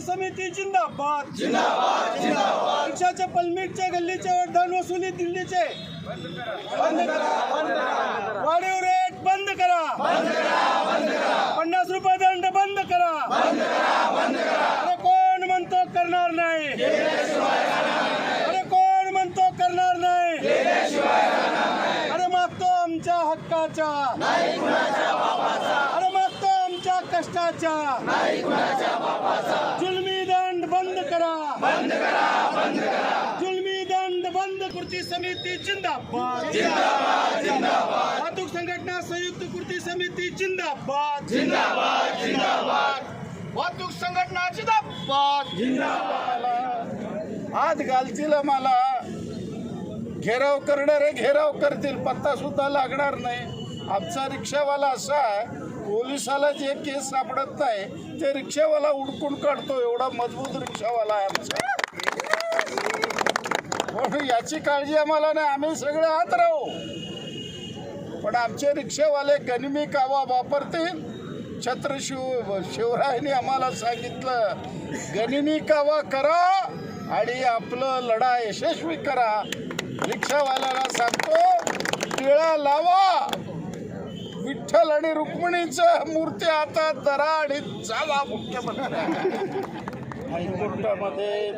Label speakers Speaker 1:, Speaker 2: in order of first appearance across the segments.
Speaker 1: कृती समिती जिंदाबाद.
Speaker 2: जिंदाबाद जिंदाबाद.
Speaker 1: रिक्षाच्या पलमीटच्या गल्लीचे वरदान वसुली दिल्लीचे. बंद करा वाढीव रेट बंद करा. पन्नास रुपये दंड बंद करा. अरे कोण म्हणतो करणार नाही? अरे कोण म्हणतो करणार नाही? अरे मागतो आमच्या हक्काच्या अरे मागतो कष्टाच्या जुलमी दंड बंद करा. बंद करा बंद करा जुलमी दंड बंद कृती समिती जिंदाबाद. जिंदाबाद. जिंदाबाद वाहतूक संघटना संयुक्त कृती समिती जिंदाबाद.
Speaker 2: जिंदाबाद जिंदाबाद.
Speaker 3: वाहतूक संघटना जिंदाबाद.
Speaker 4: हात घालतील मला घेराव करणारे घेराव करतील. पत्ता सुद्धा लागणार नाही. आमचा रिक्षावाला असा आहे पोलिसाला जे केस सापडत नाही ते रिक्षावाला उडकून काढतो. एवढा मजबूत रिक्षावाला आहे आमचा. म्हणून याची काळजी आम्हाला नाही. आम्ही सगळे आत राहू. पण आमचे रिक्षावाले गनिमी कावा वापरतील. छत्र शिव शिवरायांनी आम्हाला सांगितलं गनिमी कावा करा आणि आपलं लढा यशस्वी करा. रिक्षावाल्याला सांगतो टिळा लावा. विठ्ठल आणि रुक्मिणीचं मूर्ती आता दरा आणि चला मुख्यमंत्री. हायकोर्टामध्ये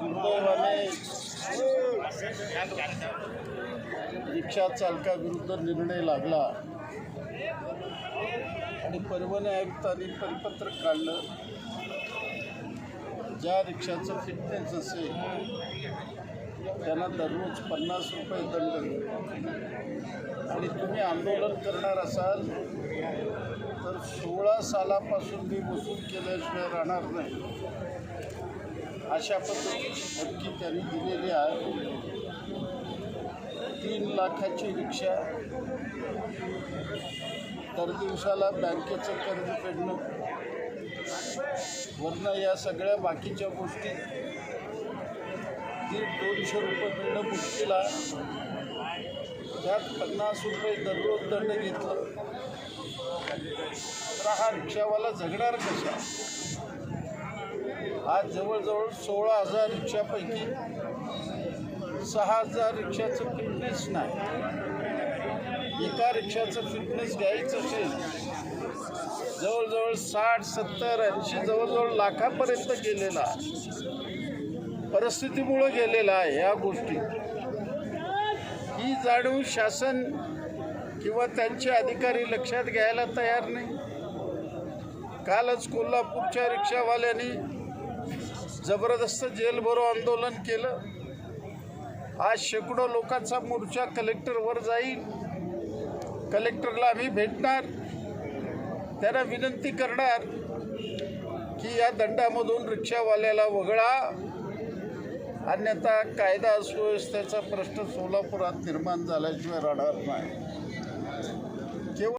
Speaker 4: दुर्दैवाने रिक्षा चालकाविरुद्ध निर्णय लागला. आणि परवाने आयुक्तांनी परिपत्रक काढलं. ज्या रिक्षाचं फिटनेस असेल त्यांना दररोज पन्नास रुपये दंड. आणि तुम्ही आंदोलन करणार असाल तर सोळा सालापासून मी वसूल केल्याशिवाय राहणार नाही. अशा पद्धतीची धमकी त्यांनी दिलेली आहे. तीन लाखाची रिक्षा दर दिवसाला बँकेचं कर्ज फेडणं वरनं या सगळ्या बाकीच्या गोष्टी दीड दोनशे रुपये दंड केला. त्यात पन्नास रुपये दररोज दंड घेतला. तर हा रिक्षावाला जगणार कसा? आज जवळजवळ सोळा हजार रिक्षापैकी सहा हजार रिक्षाचं फिटनेस नाही. एका रिक्षाचं फिटनेस घ्यायचं असेल जवळजवळ साठ सत्तर ऐंशी जवळजवळ लाखापर्यंत गेलेला. परिस्थितीमुळं गेलेला आहे ह्या गोष्टी. ही जाणीव शासन किंवा त्यांचे अधिकारी लक्षात घ्यायला तयार नाही. कालच कोल्हापूरच्या रिक्षावाल्यांनी जबरदस्त जेलभरो आंदोलन केलं. आज शेकडो लोकांचा मोर्चा कलेक्टरवर जाईल. कलेक्टरला आम्ही भेटणार. त्यांना विनंती करणार की या दंडामधून रिक्षावाल्याला वगळा. अन्यथा कायदा सुव्यवस्थेचा प्रश्न सोलापुरात निर्माण झाल्याशिवाय राहणार नाही.